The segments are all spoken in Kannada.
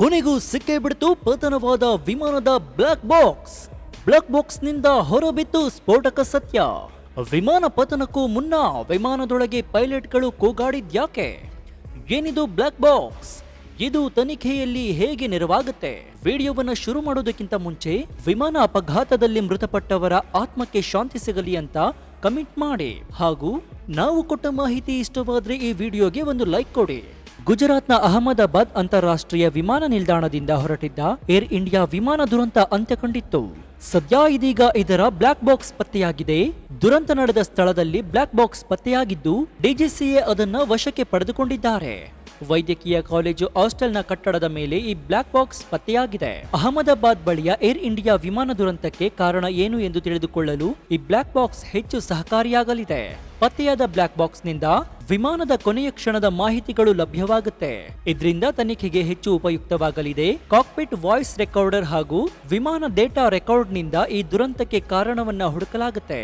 ಕೊನೆಗೂ ಸಿಕ್ಕೇ ಬಿಡ್ತು ಪತನವಾದ ವಿಮಾನದ ಬ್ಲಾಕ್ ಬಾಕ್ಸ್. ಬ್ಲಾಕ್ ಬಾಕ್ಸ್ನಿಂದ ಹೊರಬಿತ್ತು ಸ್ಫೋಟಕ ಸತ್ಯ. ವಿಮಾನ ಪತನಕ್ಕೂ ಮುನ್ನ ವಿಮಾನದೊಳಗೆ ಪೈಲಟ್ಗಳು ಕೂಗಾಡಿದ್ಯಾಕೆ? ಏನಿದು ಬ್ಲಾಕ್ ಬಾಕ್ಸ್? ಇದು ತನಿಖೆಯಲ್ಲಿ ಹೇಗೆ ನೆರವಾಗುತ್ತೆ? ವಿಡಿಯೋವನ್ನು ಶುರು ಮಾಡೋದಕ್ಕಿಂತ ಮುಂಚೆ ವಿಮಾನ ಅಪಘಾತದಲ್ಲಿ ಮೃತಪಟ್ಟವರ ಆತ್ಮಕ್ಕೆ ಶಾಂತಿ ಸಿಗಲಿ ಅಂತ ಕಮೆಂಟ್ ಮಾಡಿ. ಹಾಗೂ ನಾವು ಕೊಟ್ಟ ಮಾಹಿತಿ ಇಷ್ಟವಾದ್ರೆ ಈ ವಿಡಿಯೋಗೆ ಒಂದು ಲೈಕ್ ಕೊಡಿ. ಗುಜರಾತ್ನ ಅಹಮದಾಬಾದ್ ಅಂತಾರಾಷ್ಟ್ರೀಯ ವಿಮಾನ ನಿಲ್ದಾಣದಿಂದ ಹೊರಟಿದ್ದ ಏರ್ ಇಂಡಿಯಾ ವಿಮಾನ ದುರಂತ ಅಂತ್ಯ ಕಂಡಿತ್ತು ಸದ್ಯ ಇದೀಗ ಇದರ ಬ್ಲಾಕ್ ಬಾಕ್ಸ್ ಪತ್ತೆಯಾಗಿದೆ. ದುರಂತ ನಡೆದ ಸ್ಥಳದಲ್ಲಿ ಬ್ಲಾಕ್ ಬಾಕ್ಸ್ ಪತ್ತೆಯಾಗಿದ್ದು ಡಿಜಿಸಿಎ ಅದನ್ನು ವಶಕ್ಕೆ ಪಡೆದುಕೊಂಡಿದ್ದಾರೆ. ವೈದ್ಯಕೀಯ ಕಾಲೇಜು ಹಾಸ್ಟೆಲ್ನ ಕಟ್ಟಡದ ಮೇಲೆ ಈ ಬ್ಲಾಕ್ ಬಾಕ್ಸ್ ಪತ್ತೆಯಾಗಿದೆ. ಅಹಮದಾಬಾದ್ ಬಳಿಯ ಏರ್ ಇಂಡಿಯಾ ವಿಮಾನ ದುರಂತಕ್ಕೆ ಕಾರಣ ಏನು ಎಂದು ತಿಳಿದುಕೊಳ್ಳಲು ಈ ಬ್ಲಾಕ್ ಬಾಕ್ಸ್ ಹೆಚ್ಚು ಸಹಕಾರಿಯಾಗಲಿದೆ. ಪತ್ತೆಯಾದ ಬ್ಲಾಕ್ ಬಾಕ್ಸ್ನಿಂದ ವಿಮಾನದ ಕೊನೆಯ ಕ್ಷಣದ ಮಾಹಿತಿಗಳು ಲಭ್ಯವಾಗುತ್ತೆ. ಇದರಿಂದ ತನಿಖೆಗೆ ಹೆಚ್ಚು ಉಪಯುಕ್ತವಾಗಲಿದೆ. ಕಾಕ್ಪಿಟ್ ವಾಯ್ಸ್ ರೆಕಾರ್ಡರ್ ಹಾಗೂ ವಿಮಾನ ಡೇಟಾ ರೆಕಾರ್ಡ್ನಿಂದ ಈ ದುರಂತಕ್ಕೆ ಕಾರಣವನ್ನ ಹುಡುಕಲಾಗುತ್ತೆ.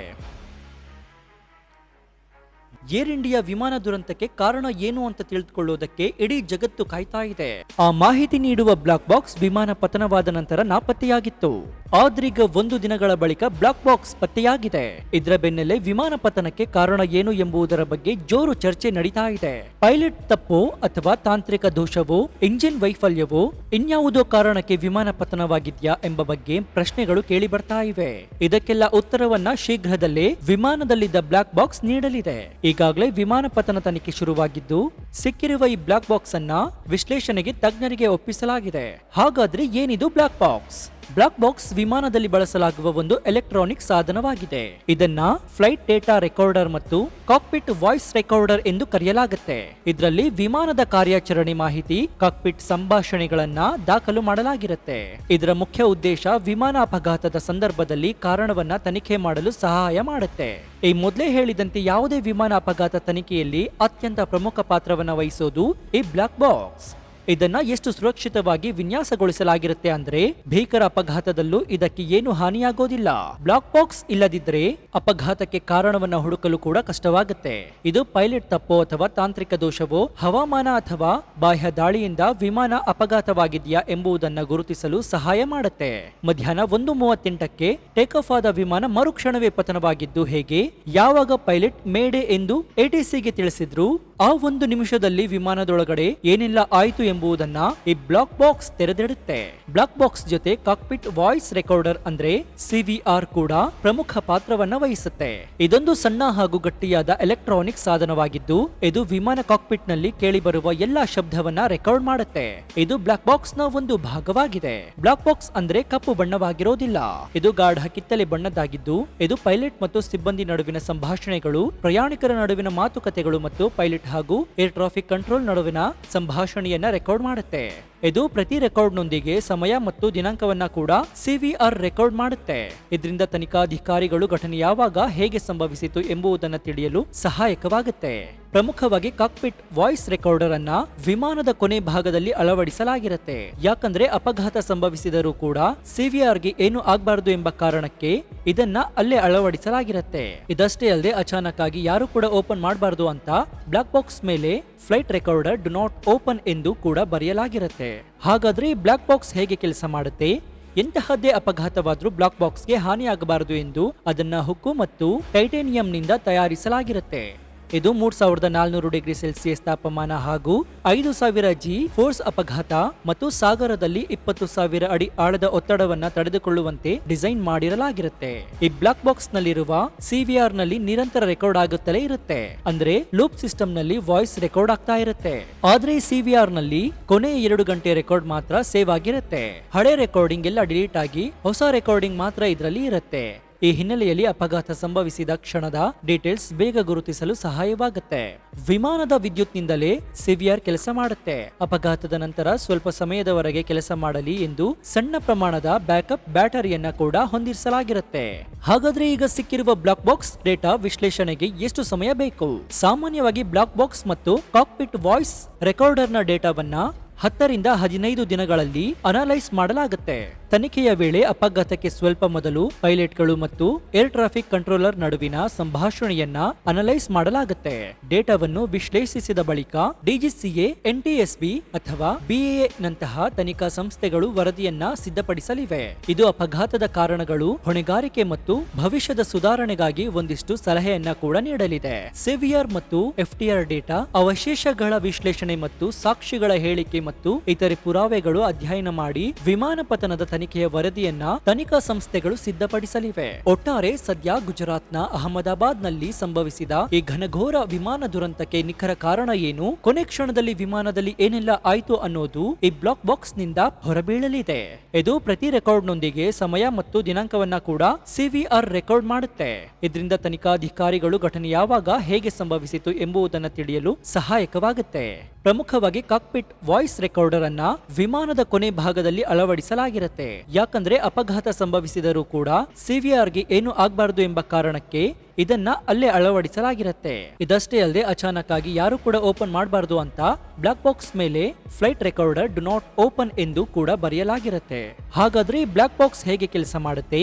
ಏರ್ ಇಂಡಿಯಾ ವಿಮಾನ ದುರಂತಕ್ಕೆ ಕಾರಣ ಏನು ಅಂತ ತಿಳಿದುಕೊಳ್ಳುವುದಕ್ಕೆ ಇಡೀ ಜಗತ್ತು ಕಾಯ್ತಾ ಇದೆ. ಆ ಮಾಹಿತಿ ನೀಡುವ ಬ್ಲಾಕ್ ಬಾಕ್ಸ್ ವಿಮಾನ ಪತನವಾದ ನಂತರ ನಾಪತ್ತೆಯಾಗಿತ್ತು. ಆದ್ರೀಗ ಒಂದು ದಿನಗಳ ಬಳಿಕ ಬ್ಲಾಕ್ ಬಾಕ್ಸ್ ಪತ್ತೆಯಾಗಿದೆ. ಇದರ ಬೆನ್ನಲ್ಲೇ ವಿಮಾನ ಪತನಕ್ಕೆ ಕಾರಣ ಏನು ಎಂಬುದರ ಬಗ್ಗೆ ಜೋರು ಚರ್ಚೆ ನಡೀತಾ ಇದೆ. ಪೈಲಟ್ ತಪ್ಪೋ ಅಥವಾ ತಾಂತ್ರಿಕ ದೋಷವೋ, ಇಂಜಿನ್ ವೈಫಲ್ಯವೋ, ಇನ್ಯಾವುದೋ ಕಾರಣಕ್ಕೆ ವಿಮಾನ ಪತನವಾಗಿದ್ಯಾ ಎಂಬ ಬಗ್ಗೆ ಪ್ರಶ್ನೆಗಳು ಕೇಳಿ ಬರ್ತಾ ಇವೆ. ಇದಕ್ಕೆಲ್ಲ ಉತ್ತರವನ್ನ ಶೀಘ್ರದಲ್ಲೇ ವಿಮಾನದಲ್ಲಿದ್ದ ಬ್ಲಾಕ್ ಬಾಕ್ಸ್ ನೀಡಲಿದೆ. ಈಗಾಗಲೇ ವಿಮಾನ ಪತನ ತನಿಖೆ ಶುರುವಾಗಿದ್ದು, ಸಿಕ್ಕಿರುವ ಈ ಬ್ಲಾಕ್ ಬಾಕ್ಸ್ ಅನ್ನ ವಿಶ್ಲೇಷಣೆಗೆ ತಜ್ಞರಿಗೆ ಒಪ್ಪಿಸಲಾಗಿದೆ. ಹಾಗಾದ್ರೆ ಏನಿದು ಬ್ಲಾಕ್ ಬಾಕ್ಸ್? ಬ್ಲಾಕ್ ಬಾಕ್ಸ್ ವಿಮಾನದಲ್ಲಿ ಬಳಸಲಾಗುವ ಒಂದು ಎಲೆಕ್ಟ್ರಾನಿಕ್ ಸಾಧನವಾಗಿದೆ. ಇದನ್ನ ಫ್ಲೈಟ್ ಡೇಟಾ ರೆಕಾರ್ಡರ್ ಮತ್ತು ಕಾಕ್ಪಿಟ್ ವಾಯ್ಸ್ ರೆಕಾರ್ಡರ್ ಎಂದು ಕರೆಯಲಾಗುತ್ತೆ. ಇದರಲ್ಲಿ ವಿಮಾನದ ಕಾರ್ಯಾಚರಣೆ ಮಾಹಿತಿ, ಕಾಕ್ಪಿಟ್ ಸಂಭಾಷಣೆಗಳನ್ನ ದಾಖಲು ಮಾಡಲಾಗಿರುತ್ತೆ. ಇದರ ಮುಖ್ಯ ಉದ್ದೇಶ ವಿಮಾನ ಅಪಘಾತದ ಸಂದರ್ಭದಲ್ಲಿ ಕಾರಣವನ್ನ ತನಿಖೆ ಮಾಡಲು ಸಹಾಯ ಮಾಡುತ್ತೆ. ಈ ಮೊದಲೇ ಹೇಳಿದಂತೆ ಯಾವುದೇ ವಿಮಾನ ಅಪಘಾತ ತನಿಖೆಯಲ್ಲಿ ಅತ್ಯಂತ ಪ್ರಮುಖ ಪಾತ್ರವನ್ನು ವಹಿಸೋದು ಈ ಬ್ಲಾಕ್ ಬಾಕ್ಸ್. ಇದನ್ನ ಎಷ್ಟು ಸುರಕ್ಷಿತವಾಗಿ ವಿನ್ಯಾಸಗೊಳಿಸಲಾಗಿರುತ್ತೆ ಅಂದ್ರೆ ಭೀಕರ ಅಪಘಾತದಲ್ಲೂ ಇದಕ್ಕೆ ಏನು ಹಾನಿಯಾಗೋದಿಲ್ಲ. ಬ್ಲಾಕ್ ಬಾಕ್ಸ್ ಇಲ್ಲದಿದ್ರೆ ಅಪಘಾತಕ್ಕೆ ಕಾರಣವನ್ನ ಹುಡುಕಲು ಕೂಡ ಕಷ್ಟವಾಗುತ್ತೆ. ಇದು ಪೈಲಟ್ ತಪ್ಪೋ ಅಥವಾ ತಾಂತ್ರಿಕ ದೋಷವೋ, ಹವಾಮಾನ ಅಥವಾ ಬಾಹ್ಯ ದಾಳಿಯಿಂದ ವಿಮಾನ ಅಪಘಾತವಾಗಿದೆಯಾ ಎಂಬುದನ್ನ ಗುರುತಿಸಲು ಸಹಾಯ ಮಾಡುತ್ತೆ. ಮಧ್ಯಾಹ್ನ ಒಂದು ಮೂವತ್ತೆಂಟಕ್ಕೆ ಟೇಕ್ ಆಫ್ ಆದ ವಿಮಾನ ಮರುಕ್ಷಣವೇ ಪತನವಾಗಿದ್ದು ಹೇಗೆ? ಯಾವಾಗ ಪೈಲಟ್ ಮೇಡೆ ಎಂದು ಎಟಿಸಿಗೆ ತಿಳಿಸಿದ್ರು? ಆ ಒಂದು ನಿಮಿಷದಲ್ಲಿ ವಿಮಾನದೊಳಗಡೆ ಏನೆಲ್ಲ ಆಯಿತು ಎಂಬುದನ್ನ ಈ ಬ್ಲಾಕ್ ಬಾಕ್ಸ್ ತೆರೆದಿಡುತ್ತೆ. ಬ್ಲಾಕ್ ಬಾಕ್ಸ್ ಜೊತೆ ಕಾಕ್ಪಿಟ್ ವಾಯ್ಸ್ ರೆಕಾರ್ಡರ್ ಅಂದ್ರೆ ಸಿವಿಆರ್ ಕೂಡ ಪ್ರಮುಖ ಪಾತ್ರವನ್ನ ವಹಿಸುತ್ತೆ. ಇದೊಂದು ಸಣ್ಣ ಹಾಗೂ ಗಟ್ಟಿಯಾದ ಎಲೆಕ್ಟ್ರಾನಿಕ್ ಸಾಧನವಾಗಿದ್ದು, ಇದು ವಿಮಾನ ಕಾಕ್ಪಿಟ್ನಲ್ಲಿ ಕೇಳಿಬರುವ ಎಲ್ಲಾ ಶಬ್ದವನ್ನ ರೆಕಾರ್ಡ್ ಮಾಡುತ್ತೆ. ಇದು ಬ್ಲಾಕ್ ಬಾಕ್ಸ್ನ ಒಂದು ಭಾಗವಾಗಿದೆ. ಬ್ಲಾಕ್ ಬಾಕ್ಸ್ ಅಂದ್ರೆ ಕಪ್ಪು ಬಣ್ಣವಾಗಿರೋದಿಲ್ಲ. ಇದು ಗಾಢ ಕಿತ್ತಲೆ ಬಣ್ಣದ್ದಾಗಿದ್ದು, ಇದು ಪೈಲಟ್ ಮತ್ತು ಸಿಬ್ಬಂದಿ ನಡುವಿನ ಸಂಭಾಷಣೆಗಳು, ಪ್ರಯಾಣಿಕರ ನಡುವಿನ ಮಾತುಕತೆಗಳು ಮತ್ತು ಪೈಲಟ್ ಹಾಗೂ ಏರ್ ಟ್ರಾಫಿಕ್ ಕಂಟ್ರೋಲ್ ನಡುವಿನ ಸಂಭಾಷಣೆಯನ್ನ ರೆಕಾರ್ಡ್ ಮಾಡುತ್ತೆ. ಇದು ಪ್ರತಿ ರೆಕಾರ್ಡ್ನೊಂದಿಗೆ ಸಮಯ ಮತ್ತು ದಿನಾಂಕವನ್ನ ಕೂಡ ಸಿವಿಆರ್ ರೆಕಾರ್ಡ್ ಮಾಡುತ್ತೆ. ಇದರಿಂದ ತನಿಖಾಧಿಕಾರಿಗಳು ಘಟನೆ ಯಾವಾಗ ಹೇಗೆ ಸಂಭವಿಸಿತು ಎಂಬುದನ್ನು ತಿಳಿಯಲು ಸಹಾಯಕವಾಗುತ್ತೆ. ಪ್ರಮುಖವಾಗಿ ಕಾಕ್ಪಿಟ್ ವಾಯ್ಸ್ ರೆಕಾರ್ಡರ್ ಅನ್ನ ವಿಮಾನದ ಕೊನೆ ಭಾಗದಲ್ಲಿ ಅಳವಡಿಸಲಾಗಿರುತ್ತೆ. ಯಾಕಂದ್ರೆ ಅಪಘಾತ ಸಂಭವಿಸಿದರೂ ಕೂಡ ಸಿವಿಆರ್ಗೆ ಏನು ಆಗಬಾರದು ಎಂಬ ಕಾರಣಕ್ಕೆ ಇದನ್ನ ಅಲ್ಲೇ ಅಳವಡಿಸಲಾಗಿರುತ್ತೆ. ಇದಷ್ಟೇ ಅಲ್ಲದೆ ಅಚಾನಕ್ ಆಗಿ ಯಾರು ಕೂಡ ಓಪನ್ ಮಾಡಬಾರದು ಅಂತ ಬ್ಲಾಕ್ ಬಾಕ್ಸ್ ಮೇಲೆ flight recorder do not open ಎಂದು ಕೂಡ ಬರೆಯಲಾಗಿರುತ್ತೆ. ಹಾಗಾದ್ರೆ ಬ್ಲಾಕ್ ಬಾಕ್ಸ್ ಹೇಗೆ ಕೆಲಸ ಮಾಡುತ್ತೆ? ಎಂತಹದ್ದೇ ಅಪಘಾತವಾದ್ರೂ ಬ್ಲಾಕ್ ಬಾಕ್ಸ್ಗೆ ಹಾನಿಯಾಗಬಾರದು ಎಂದು ಅದನ್ನ ಹುಕ್ಕು ಮತ್ತು ಟೈಟೇನಿಯಂನಿಂದ ತಯಾರಿಸಲಾಗಿರುತ್ತೆ. ಇದು ಮೂರ್ ಸಾವಿರದ ನಾಲ್ನೂರು ಡಿಗ್ರಿ ಸೆಲ್ಸಿಯಸ್ ತಾಪಮಾನ ಹಾಗೂ ಐದು ಸಾವಿರ ಜಿ ಫೋರ್ಸ್ ಅಪಘಾತ ಮತ್ತು ಸಾಗರದಲ್ಲಿ ಇಪ್ಪತ್ತು ಸಾವಿರ ಅಡಿ ಆಳದ ಒತ್ತಡವನ್ನ ತಡೆದುಕೊಳ್ಳುವಂತೆ ಡಿಸೈನ್ ಮಾಡಿರಲಾಗಿರುತ್ತೆ. ಈ ಬ್ಲಾಕ್ ಬಾಕ್ಸ್ ನಲ್ಲಿರುವ ಸಿವಿಆರ್ನಲ್ಲಿ ನಿರಂತರ ರೆಕಾರ್ಡ್ ಆಗುತ್ತಲೇ ಇರುತ್ತೆ. ಅಂದ್ರೆ ಲೂಪ್ ಸಿಸ್ಟಮ್ನಲ್ಲಿ ವಾಯ್ಸ್ ರೆಕಾರ್ಡ್ ಆಗ್ತಾ ಇರುತ್ತೆ. ಆದ್ರೆ ಸಿವಿಆರ್ನಲ್ಲಿ ಕೊನೆಯ ಎರಡು ಗಂಟೆ ರೆಕಾರ್ಡ್ ಮಾತ್ರ ಸೇವ್ ಆಗಿರುತ್ತೆ. ಹಳೆ ರೆಕಾರ್ಡಿಂಗ್ ಎಲ್ಲ ಡಿಲೀಟ್ ಆಗಿ ಹೊಸ ರೆಕಾರ್ಡಿಂಗ್ ಮಾತ್ರ ಇದರಲ್ಲಿ ಇರುತ್ತೆ. ಈ ಹಿನ್ನೆಲೆಯಲ್ಲಿ ಅಪಘಾತ ಸಂಭವಿಸಿದ ಕ್ಷಣದ ಡೀಟೇಲ್ಸ್ ಬೇಗ ಗುರುತಿಸಲು ಸಹಾಯವಾಗುತ್ತೆ. ವಿಮಾನದ ವಿದ್ಯುತ್ನಿಂದಲೇ ಸಿವಿಯರ್ ಕೆಲಸ ಮಾಡುತ್ತೆ. ಅಪಘಾತದ ನಂತರ ಸ್ವಲ್ಪ ಸಮಯದವರೆಗೆ ಕೆಲಸ ಮಾಡಲಿ ಎಂದು ಸಣ್ಣ ಪ್ರಮಾಣದ ಬ್ಯಾಕಪ್ ಬ್ಯಾಟರಿಯನ್ನ ಕೂಡ ಹೊಂದಿಸಲಾಗಿರುತ್ತೆ. ಹಾಗಾದ್ರೆ ಈಗ ಸಿಕ್ಕಿರುವ ಬ್ಲಾಕ್ ಬಾಕ್ಸ್ ಡೇಟಾ ವಿಶ್ಲೇಷಣೆಗೆ ಎಷ್ಟು ಸಮಯ ಬೇಕು? ಸಾಮಾನ್ಯವಾಗಿ ಬ್ಲಾಕ್ ಬಾಕ್ಸ್ ಮತ್ತು ಕಾಕ್ಪಿಟ್ ವಾಯ್ಸ್ ರೆಕಾರ್ಡರ್ನ ಡೇಟಾವನ್ನ ಹತ್ತರಿಂದ ಹದಿನೈದು ದಿನಗಳಲ್ಲಿ ಅನಲೈಸ್ ಮಾಡಲಾಗುತ್ತೆ. ತನಿಖೆಯ ವೇಳೆ ಅಪಘಾತಕ್ಕೆ ಸ್ವಲ್ಪ ಮೊದಲು ಪೈಲಟ್ಗಳು ಮತ್ತು ಏರ್ ಟ್ರಾಫಿಕ್ ಕಂಟ್ರೋಲರ್ ನಡುವಿನ ಸಂಭಾಷಣೆಯನ್ನ ಅನಲೈಸ್ ಮಾಡಲಾಗುತ್ತೆ. ಡೇಟಾವನ್ನು ವಿಶ್ಲೇಷಿಸಿದ ಬಳಿಕ ಡಿಜಿಸಿಎ, ಎನ್ಟಿಎಸ್ಬಿ ಅಥವಾ ಬಿಎಎ ನಂತಹ ತನಿಖಾ ಸಂಸ್ಥೆಗಳು ವರದಿಯನ್ನ ಸಿದ್ಧಪಡಿಸಲಿವೆ. ಇದು ಅಪಘಾತದ ಕಾರಣಗಳು ಹೊಣೆಗಾರಿಕೆ ಮತ್ತು ಭವಿಷ್ಯದ ಸುಧಾರಣೆಗಾಗಿ ಒಂದಿಷ್ಟು ಸಲಹೆಯನ್ನ ಕೂಡ ನೀಡಲಿದೆ. ಸಿವಿಆರ್ ಮತ್ತು ಎಫ್ಟಿಆರ್ ಡೇಟಾ, ಅವಶೇಷಗಳ ವಿಶ್ಲೇಷಣೆ ಮತ್ತು ಸಾಕ್ಷಿಗಳ ಹೇಳಿಕೆ ಮತ್ತು ಇತರೆ ಪುರಾವೆಗಳು ಅಧ್ಯಯನ ಮಾಡಿ ವಿಮಾನ ಪತನದ ತನಿಖೆಯ ವರದಿಯನ್ನ ತನಿಖಾ ಸಂಸ್ಥೆಗಳು ಸಿದ್ಧಪಡಿಸಲಿವೆ. ಒಟ್ಟಾರೆ ಸದ್ಯ ಗುಜರಾತ್ನ ಅಹಮದಾಬಾದ್ನಲ್ಲಿ ಸಂಭವಿಸಿದ ಈ ಘನಘೋರ ವಿಮಾನ ದುರಂತಕ್ಕೆ ನಿಖರ ಕಾರಣ ಏನು? ಕೊನೆ ಕ್ಷಣದಲ್ಲಿ ವಿಮಾನದಲ್ಲಿ ಏನೆಲ್ಲ ಆಯ್ತು ಅನ್ನೋದು ಈ ಬ್ಲಾಕ್ ಬಾಕ್ಸ್ನಿಂದ ಹೊರಬೀಳಲಿದೆ. ಇದು ಪ್ರತಿ ರೆಕಾರ್ಡ್ನೊಂದಿಗೆ ಸಮಯ ಮತ್ತು ದಿನಾಂಕವನ್ನ ಕೂಡ ಸಿವಿಆರ್ ರೆಕಾರ್ಡ್ ಮಾಡುತ್ತೆ. ಇದರಿಂದ ತನಿಖಾಧಿಕಾರಿಗಳು ಘಟನೆ ಯಾವಾಗ ಹೇಗೆ ಸಂಭವಿಸಿತು ಎಂಬುದನ್ನು ತಿಳಿಯಲು ಸಹಾಯಕವಾಗುತ್ತೆ. ಪ್ರಮುಖವಾಗಿ ಕಾಕ್ಪಿಟ್ ವಾಯ್ಸ್ ರೆಕಾರ್ಡರ್ ಅನ್ನ ವಿಮಾನದ ಕೊನೆ ಭಾಗದಲ್ಲಿ ಅಳವಡಿಸಲಾಗಿರುತ್ತೆ. ಯಾಕಂದ್ರೆ ಅಪಘಾತ ಸಂಭವಿಸಿದರೂ ಕೂಡ ಸಿವಿಆರ್ಗೆ ಏನು ಆಗಬಾರದು ಎಂಬ ಕಾರಣಕ್ಕೆ ಇದನ್ನ ಅಲ್ಲೇ ಅಳವಡಿಸಲಾಗಿರುತ್ತೆ. ಇದಷ್ಟೇ ಅಲ್ಲದೆ ಅಚಾನಕ್ ಆಗಿ ಯಾರು ಕೂಡ ಓಪನ್ ಮಾಡಬಾರ್ದು ಅಂತ ಬ್ಲಾಕ್ ಬಾಕ್ಸ್ ಮೇಲೆ flight recorder do not open ಎಂದು ಕೂಡ ಬರೆಯಲಾಗಿರುತ್ತೆ. ಹಾಗಾದ್ರೆ ಬ್ಲಾಕ್ ಬಾಕ್ಸ್ ಹೇಗೆ ಕೆಲಸ ಮಾಡುತ್ತೆ?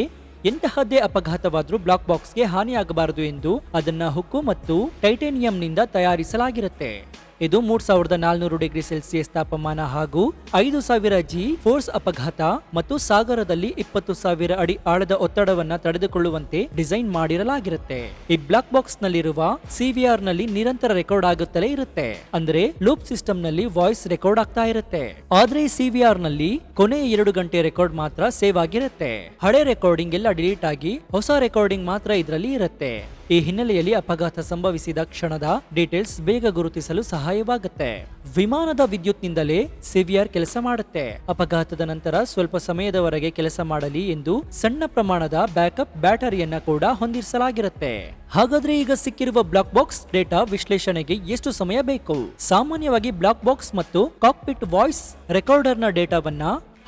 ಎಂತಹದ್ದೇ ಅಪಘಾತವಾದರೂ ಬ್ಲಾಕ್ ಬಾಕ್ಸ್ಗೆ ಹಾನಿಯಾಗಬಾರದು ಎಂದು ಅದನ್ನ ಹುಕ್ಕು ಮತ್ತು ಟೈಟೇನಿಯಂನಿಂದ ತಯಾರಿಸಲಾಗಿರುತ್ತೆ. ಇದು ಮೂರ್ ಸಾವಿರದ ನಾಲ್ನೂರು ಡಿಗ್ರಿ ಸೆಲ್ಸಿಯಸ್ ತಾಪಮಾನ ಹಾಗೂ ಐದು ಸಾವಿರ ಜಿ ಫೋರ್ಸ್ ಅಪಘಾತ ಮತ್ತು ಸಾಗರದಲ್ಲಿ ಇಪ್ಪತ್ತು ಸಾವಿರ ಅಡಿ ಆಳದ ಒತ್ತಡವನ್ನ ತಡೆದುಕೊಳ್ಳುವಂತೆ ಡಿಸೈನ್ ಮಾಡಿರಲಾಗಿರುತ್ತೆ. ಈ ಬ್ಲಾಕ್ ಬಾಕ್ಸ್ ನಲ್ಲಿರುವ ಸಿವಿಆರ್ನಲ್ಲಿ ನಿರಂತರ ರೆಕಾರ್ಡ್ ಆಗುತ್ತಲೇ ಇರುತ್ತೆ. ಅಂದ್ರೆ ಲೂಪ್ ಸಿಸ್ಟಮ್ನಲ್ಲಿ ವಾಯ್ಸ್ ರೆಕಾರ್ಡ್ ಆಗ್ತಾ ಇರುತ್ತೆ. ಆದ್ರೆ ಸಿವಿಆರ್ನಲ್ಲಿ ಕೊನೆಯ ಎರಡು ಗಂಟೆ ರೆಕಾರ್ಡ್ ಮಾತ್ರ ಸೇವ್ ಆಗಿರುತ್ತೆ. ಹಳೆ ರೆಕಾರ್ಡಿಂಗ್ ಎಲ್ಲ ಡಿಲೀಟ್ ಆಗಿ ಹೊಸ ರೆಕಾರ್ಡಿಂಗ್ ಮಾತ್ರ ಇದರಲ್ಲಿ ಇರುತ್ತೆ. ಈ ಹಿನ್ನೆಲೆಯಲ್ಲಿ ಅಪಘಾತ ಸಂಭವಿಸಿದ ಕ್ಷಣದ ಡೀಟೇಲ್ಸ್ ಬೇಗ ಗುರುತಿಸಲು ಸಹಾಯವಾಗುತ್ತೆ. ವಿಮಾನದ ವಿದ್ಯುತ್ನಿಂದಲೇ ಸಿವಿಯರ್ ಕೆಲಸ ಮಾಡುತ್ತೆ. ಅಪಘಾತದ ನಂತರ ಸ್ವಲ್ಪ ಸಮಯದವರೆಗೆ ಕೆಲಸ ಮಾಡಲಿ ಎಂದು ಸಣ್ಣ ಪ್ರಮಾಣದ ಬ್ಯಾಕಪ್ ಬ್ಯಾಟರಿಯನ್ನ ಕೂಡ ಹೊಂದಿಸಲಾಗಿರುತ್ತೆ. ಹಾಗಾದ್ರೆ ಈಗ ಸಿಕ್ಕಿರುವ ಬ್ಲಾಕ್ ಬಾಕ್ಸ್ ಡೇಟಾ ವಿಶ್ಲೇಷಣೆಗೆ ಎಷ್ಟು ಸಮಯ ಬೇಕು? ಸಾಮಾನ್ಯವಾಗಿ ಬ್ಲಾಕ್ ಬಾಕ್ಸ್ ಮತ್ತು ಕಾಕ್ಪಿಟ್ ವಾಯ್ಸ್ ರೆಕಾರ್ಡರ್ನ ಡೇಟಾವನ್ನ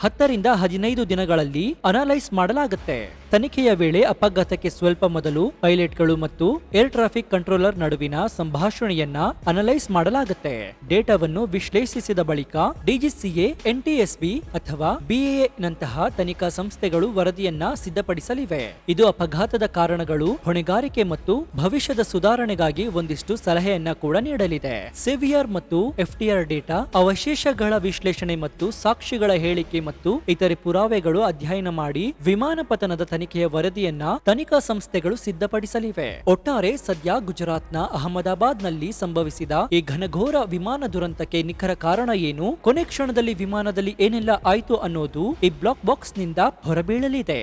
ಹತ್ತರಿಂದ ಹದಿನೈದು ದಿನಗಳಲ್ಲಿ ಅನಲೈಸ್ ಮಾಡಲಾಗುತ್ತೆ. ತನಿಖೆಯ ವೇಳೆ ಅಪಘಾತಕ್ಕೆ ಸ್ವಲ್ಪ ಮೊದಲು ಪೈಲಟ್ಗಳು ಮತ್ತು ಏರ್ ಟ್ರಾಫಿಕ್ ಕಂಟ್ರೋಲರ್ ನಡುವಿನ ಸಂಭಾಷಣೆಯನ್ನ ಅನಲೈಸ್ ಮಾಡಲಾಗುತ್ತೆ. ಡೇಟಾವನ್ನು ವಿಶ್ಲೇಷಿಸಿದ ಬಳಿಕ ಡಿಜಿಸಿಎ, ಎನ್ಟಿಎಸ್ಬಿ ಅಥವಾ ಬಿಎಎ ನಂತಹ ತನಿಖಾ ಸಂಸ್ಥೆಗಳು ವರದಿಯನ್ನ ಸಿದ್ಧಪಡಿಸಲಿವೆ. ಇದು ಅಪಘಾತದ ಕಾರಣಗಳು, ಹೊಣೆಗಾರಿಕೆ ಮತ್ತು ಭವಿಷ್ಯದ ಸುಧಾರಣೆಗಾಗಿ ಒಂದಿಷ್ಟು ಸಲಹೆಯನ್ನ ಕೂಡ ನೀಡಲಿದೆ. ಸಿವಿಯರ್ ಮತ್ತು ಎಫ್ಟಿಆರ್ ಡೇಟಾ, ಅವಶೇಷಗಳ ವಿಶ್ಲೇಷಣೆ ಮತ್ತು ಸಾಕ್ಷಿಗಳ ಹೇಳಿಕೆ ಮತ್ತು ಇತರೆ ಪುರಾವೆಗಳು ಅಧ್ಯಯನ ಮಾಡಿ ವಿಮಾನ ಪತನದ ತನಿಖೆಯ ವರದಿಯನ್ನ ತನಿಖಾ ಸಂಸ್ಥೆಗಳು ಸಿದ್ಧಪಡಿಸಲಿವೆ. ಒಟ್ಟಾರೆ ಸದ್ಯ ಗುಜರಾತ್ನ ಅಹಮದಾಬಾದ್ನಲ್ಲಿ ಸಂಭವಿಸಿದ ಈ ಘನಘೋರ ವಿಮಾನ ದುರಂತಕ್ಕೆ ನಿಖರ ಕಾರಣ ಏನು? ಕೊನೆ ಕ್ಷಣದಲ್ಲಿ ವಿಮಾನದಲ್ಲಿ ಏನೆಲ್ಲ ಆಯ್ತು ಅನ್ನೋದು ಈ ಬ್ಲಾಕ್ ಬಾಕ್ಸ್ನಿಂದ ಹೊರಬೀಳಲಿದೆ.